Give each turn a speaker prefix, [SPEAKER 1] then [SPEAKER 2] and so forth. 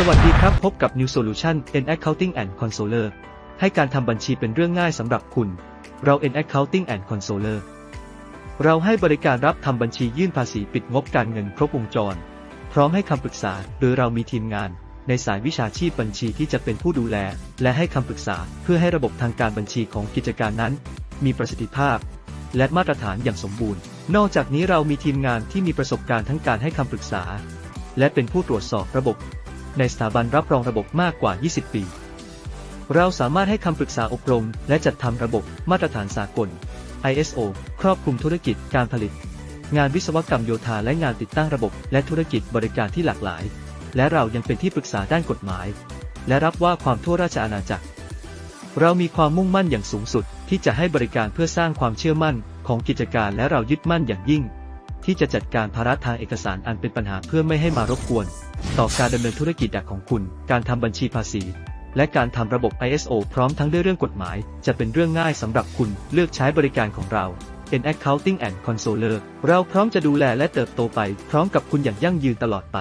[SPEAKER 1] สวัสดีครับ พบกับ New Solution N Accounting and Controller ให้การทำบัญชีเป็นเรื่องง่ายสำหรับคุณ เรา N Accounting and Controller เราให้บริการรับทำบัญชียื่นภาษีปิดงบการเงินครบวงจร พร้อมให้คำปรึกษาหรือเรามีทีมงานในสายวิชาชีพบัญชีที่จะเป็นผู้ดูแล และให้คำปรึกษาเพื่อให้ระบบทางการบัญชีของกิจการนั้น มีประสิทธิภาพ และมาตรฐานอย่างสมบูรณ์ นอกจากนี้เรามีทีมงานที่มีประสบการณ์ทั้งการให้คำปรึกษา และเป็นผู้ตรวจสอบระบบ ในสถาบันรับรองระบบมากกว่า 20 ปี เราสามารถให้คำปรึกษาอบรม และจัดทำระบบมาตรฐานสากล ISO ครอบคลุมธุรกิจการผลิต งานวิศวกรรมโยธาและงานติดตั้งระบบ และธุรกิจบริการที่หลากหลาย และเรายังเป็นที่ปรึกษาด้านกฎหมาย และรับว่าความทั่วราชอาณาจักร เรามีความมุ่งมั่นอย่างสูงสุดที่จะให้บริการเพื่อสร้างความเชื่อมั่นของกิจการและเรายึดมั่นอย่างยิ่ง ที่จะจัดการภาระทางเอกสารอันเป็นปัญหาเพื่อไม่ให้มารบกวน ต่อการดำเนินธุรกิจของคุณ การทำบัญชีภาษี และการทำระบบ ISO พร้อมทั้งด้วยเรื่องกฎหมาย จะเป็นเรื่องง่ายสำหรับคุณเลือกใช้บริการของเรา N Accounting and Controller เราพร้อมจะดูแลและเติบโตไป พร้อมกับคุณอย่างยั่งยืนตลอดไป